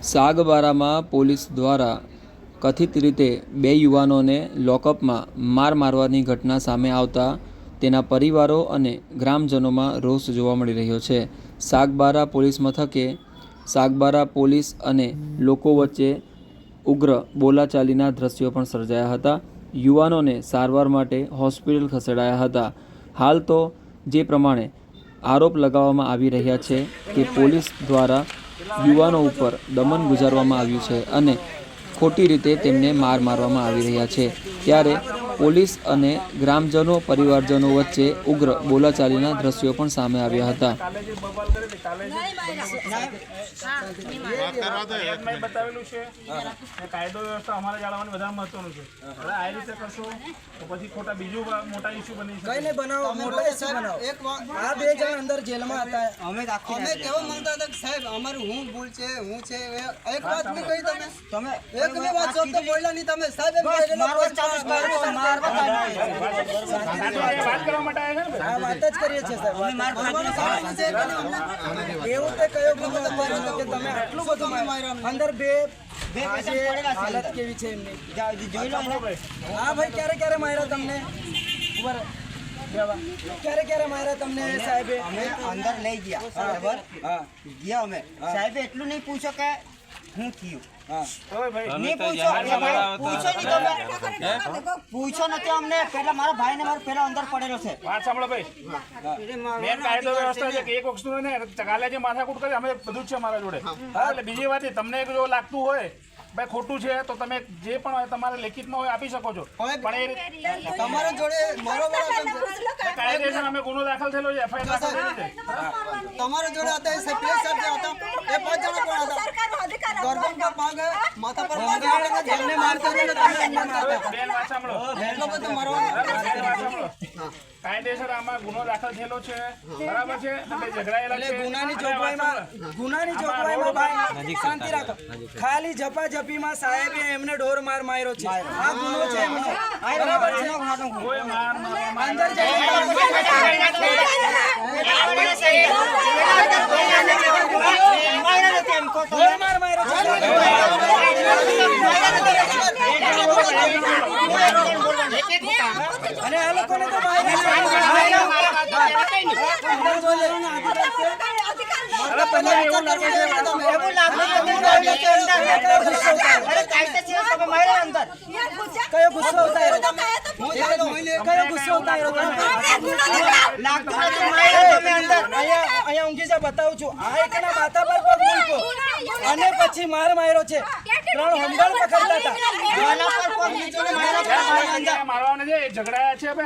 સાગબારામાં police દ્વારા કથિત રીતે બે યુવાનોને લોકઅપમાં માર મારવાની ઘટના સામે આવતા તેના પરિવારો અને ગ્રામજનોમાં રોષ જોવા મળી રહ્યો છે. સાગબારા પોલીસ મથકે સાગબારા પોલીસ અને લોકો વચ્ચે ઉગ્ર બોલાચાલીના દ્રશ્યો પણ સર્જાયા હતા. યુવાનોને સારવાર માટે હોસ્પિટલ ખસેડાયા હતા. હાલ તો જે પ્રમાણે આરોપ લગાવવામાં આવી રહ્યા છે કે પોલીસ દ્વારા યુવાનો ઉપર દમન ગુજારવામાં આવ્યું છે અને ખોટી રીતે તેમને માર મારવામાં આવી રહ્યા છે. ત્યારે પોલીસ અને ગ્રામજનો પરિવારજનો વચ્ચે ઉગ્ર બોલાચાલીના દ્રશ્યો પણ સામે આવ્યા હતા. કાલે જે બબાલ કરી હતી, કાલે જે ફરિયાદમાં એ બતાવેલું છે અને કાયદો વ્યવસ્થા અમારે જાળવવાની વધારે મહત્વનું છે હવે આ રીતે કરશો તો પછી ખોટા બીજું મોટા ઇસ્યુ બની શકે નહીં બનાવો. મોટો ઇસ્યુ બનાવો આ બે જણ અંદર જેલમાં હતા. અમે અમે કેવા માંગતા હતા કે સાહેબ અમારું હું ભૂલ છે હું છે એક વાત કહી તમે. તમે એક બી વાત તો બોલ્યા નહીં તમે. સાહેબ એમ આ વાત કરવા માટે આવ્યા છે ને આ વાત જ કરીએ છીએ સાહેબ. એવું તે કયો ગુનો કે તમે આટલું બધું અંદર બે હાલત કેવી છે એમની? જોઈ લો હા ભાઈ ક્યારે ક્યારે માર્યા તમને? ક્યારે ક્યારે માર્યા તમને સાહેબે? અમે અંદર લઈ ગયા બરાબર? હા. ગયા અમે. સાહેબે એટલું નહીં પૂછો કે હા પૂછો નથી અમને પેલા મારા ભાઈ ને મારો પેલા અંદર પડેલો છે. વાત સાંભળો ભાઈ. મેન કાયદો વ્યવસ્થા છે કે એક વસ્તુ ને કાલે જે માથાકૂટ કરી અમે બધું છે મારા જોડે. એટલે બીજી વાત એ, તમને જો લાગતું હોય ભાઈ ખોટું છે તો તમે જે પણ હોય તમારે લેખિતમાં હોય આપી શકો છો. પણ એ તમારા જોડે મારો? કાયદેસર અમે ગુનો દાખલ થયેલો છે એફઆઈઆર દાખલ થયેલી છે. તમારા જોડે હતા એ સફેદ શર્ટ જે હતા. એ પાંચ જણા કોણ હતા? ગરદન પર પાગ માથા પર પાગ એમને મારતા હતા ને તમે એમને મારતા બેન વાત સાંભળો. એટલો બધો મારવાનો કાયદેસર આમાં ગુનો દાખલ થયેલો છે. બરાબર છે? અમે ઝઘડાયેલા છે. ગુનાની જોગવાઈમાં ગુનાની જોગવાઈમાં ભાઈ શાંતિ રાખો. ખાલી ઝપાઝપીમાં સાહેબે એમને ઢોર માર માર્યો છે આ ગુનો છે એમનો બરાબર છે કોઈ માર મારવામાં અંદર ઢોર માર માર્યો છે અને આ લોકોને તો માર્યા એવું લાગે છે કયો ગુસ્સો ઉતાર્યો? કયો ગુસ્સો ઉતાર્યો તમે? અહીંયા અહીંયા ઊંઘી જા બતાવું છું. આ એકના માથા પર પગ મૂક્યો અને પછી માર માર્યો છે. ત્રણ હંડળ પકડતા હતા. છે એ ઝઘડાયા છે અમે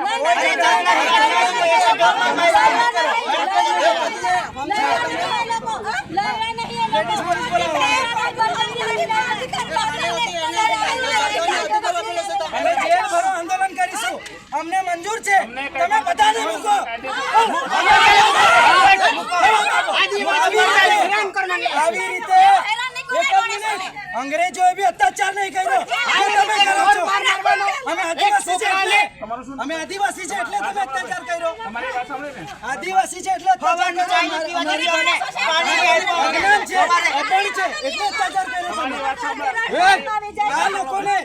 જેલ આંદોલન કરીશું અમને મંજૂર છે તમે બધાને મૂકો આવી રીતે એક જ મિનિટ અંગ્રેજોએ બી અત્યાચાર નહીં કર્યો જે તમે કરો છો અમે આદિવાસી છે એટલે તમારું શું અમે આદિવાસી છે એટલે તમે અત્યાચાર કર્યો તમારી વાત સાંભળી ને આદિવાસી છે એટલે અત્યાચાર કર્યો અજ્ઞાન છે અભણ છે એટલે અત્યાચાર કર્યો તમારી વાત સાંભળો આ લોકોને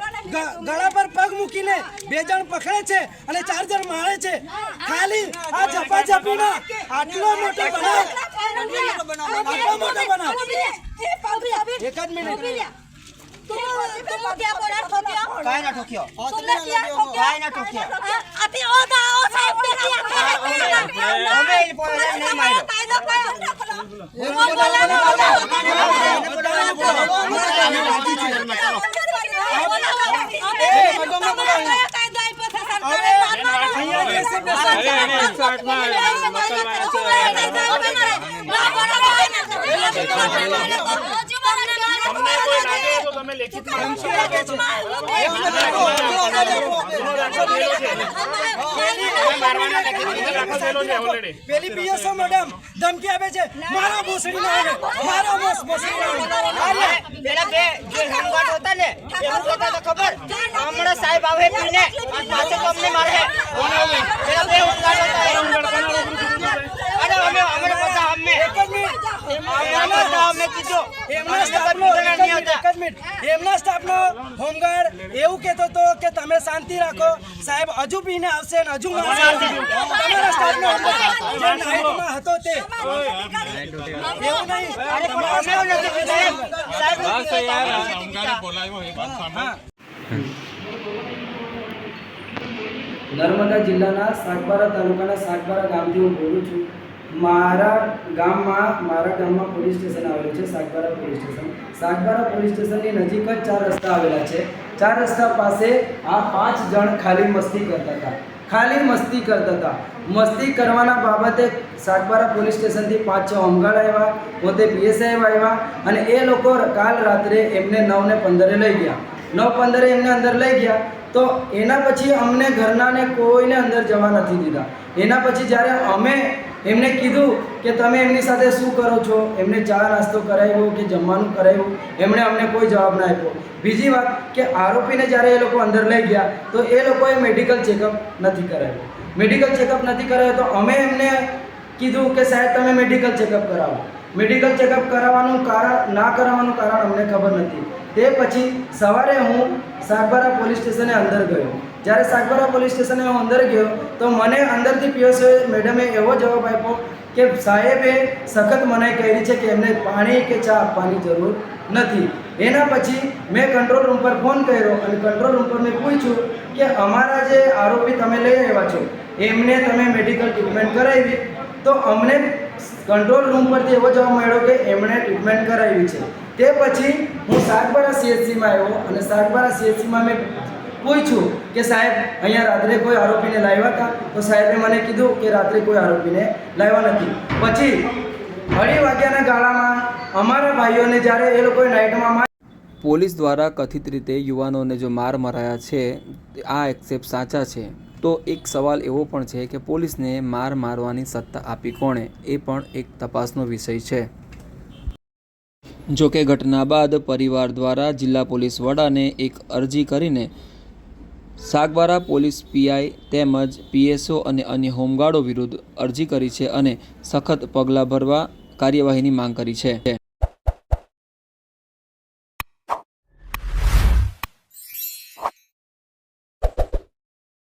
ગળા પર પગ મૂકીને બે જણ પકડે છે અને ચાર જણ મારે છે ખાલી આ ઝપા ઝપીનો આટલો મોટો બનાવ આટલો મોટો બનાવ એક જ મિનિટ કાંઈ ના ઠોક્યો કાંઈ ના ઠોક્યો અમે એ પોતે નહીં માર્યો અહીંયા જે છે ને તમને કોઈ લાગે તો તમે લેખિતમાં આપી શકો છો. ગુનો દાખલ થયેલો છે તમે. પેલી પીએસઓ મેડમ ધમકી આપે છે મારો ભૂસડી મારો મારો મોસ ભૂસડી પેલા બે જે હોમગાર્ડ હતા ને એવું કહેતા તો ખબર હમણાં સાહેબ આવે પીને પાછો તો અમને મારે પેલા બે હોમગાર્ડ હતા કીધું. અરે અમે અમે બધા અમને એક જ મિનિટ એમના સ્ટાફનો એક જ મિનિટ, એક જ મિનિટ. એમના સ્ટાફનો હોમગાર્ડ એવું કહેતો હતો કે તમે શાંતિ રાખો. સાહેબ હજુ પીને આવશે ને હજુ તમારા સ્ટાફનો જે નાઇટમાં હતો તે. એવું નહીં સ્ટાફનો. નર્મદા જિલ્લાના સાગબારા તાલુકાના સાગબારા ગામથી હું બોલું છું. મારા ગામમાં મારા ગામમાં પોલીસ સ્ટેશન આવેલું છે, Sagbara police station Sagbara police સ્ટેશનની નજીક જ ચાર રસ્તા આવેલા છે. ચાર રસ્તા પાસે આ પાંચ જણ ખાલી મસ્તી કરતા હતા. ખાલી મસ્તી કરતા હતા. મસ્તી કરવાના બાબતે સાગબારા પોલીસ સ્ટેશનથી પાંચ છ હોમગાર્ડ આવ્યા, પોતે પીએસઆઈ આવ્યા અને એ લોકો કાલ રાત્રે એમને નવ ને પંદરે લઈ ગયા. નવ પંદરે એમને અંદર લઈ ગયા. તો એના પછી અમને ઘરનાને કોઈને અંદર જવા નથી દીધા. એના પછી જ્યારે અમે એમને કીધું કે તમે એમની સાથે શું કરો છો? એમને ચા નાસ્તો કરાવ્યો કે જમવાનું કરાવ્યું? એમણે અમને કોઈ જવાબ ના આપ્યો. બીજી વાત કે આરોપીને જ્યારે એ લોકો અંદર લઈ ગયા, તો એ લોકોએ મેડિકલ ચેકઅપ નથી કરાવ્યું. મેડિકલ ચેકઅપ નથી કરાવ્યો તો અમે એમને કીધું કે સાહેબ તમે મેડિકલ ચેકઅપ કરાવો. મેડિકલ ચેકઅપ કરાવવાનું કારણ, ના કરાવવાનું કારણ અમને ખબર નથી. તે પછી સવારે હું સાગબારા પોલીસ સ્ટેશને અંદર ગયો. જ્યારે સાગબારા પોલીસ સ્ટેશને હું અંદર ગયો, તો મને અંદરથી પીઓસી મેડમે એવો જવાબ આપ્યો કે, સાહેબે સખત મનાઈ કરી છે કે એમને પાણી કે ચા આપવાની જરૂર નથી. એના પછી મેં કંટ્રોલ રૂમ પર ફોન કર્યો અને કંટ્રોલ રૂમ પર મેં પૂછ્યું કે, અમારા જે આરોપી તમે લઈ આવ્યા છો, એમને તમે મેડિકલ ટ્રીટમેન્ટ કરાવી? તો અમને કંટ્રોલ રૂમ પરથી એવો જવાબ મળ્યો કે, એમણે ટ્રીટમેન્ટ કરાવી છે. તે પછી હું સાગબારા સીએચસીમાં આવ્યો અને સાગબારા સીએચસીમાં મેં પૂછ્યું કે સાહેબ, અહીંયા રાત્રે કોઈ આરોપીને લાવ્યા હતા? તો સાહેબે મને કીધું કે રાત્રે કોઈ આરોપીને લાવ્યા નથી. પછી અઢી વાગ્યાના ગાળામાં અમારા ભાઈઓને જ્યારે એ લોકોએ નાઇટમાં પોલીસ દ્વારા કથિત રીતે યુવાનોને જો માર મરાયા છે, આ એક્સેપ્ટ સાચા છે. તો એક સવાલ એવો પણ છે કે પોલીસને માર મારવાની સત્તા આપી કોણે? એ પણ એક તપાસનો વિષય છે. જો કે ઘટના બાદ પરિવાર દ્વારા જિલ્લા પોલીસ વડાને એક અરજી કરીને સાગબારા પોલીસ પીઆઈ તેમજ પીએસઓ અને અન્ય હોમગાર્ડો વિરુદ્ધ અરજી કરી છે અને સખત પગલાં ભરવા કાર્યવાહીની માંગ કરી છે.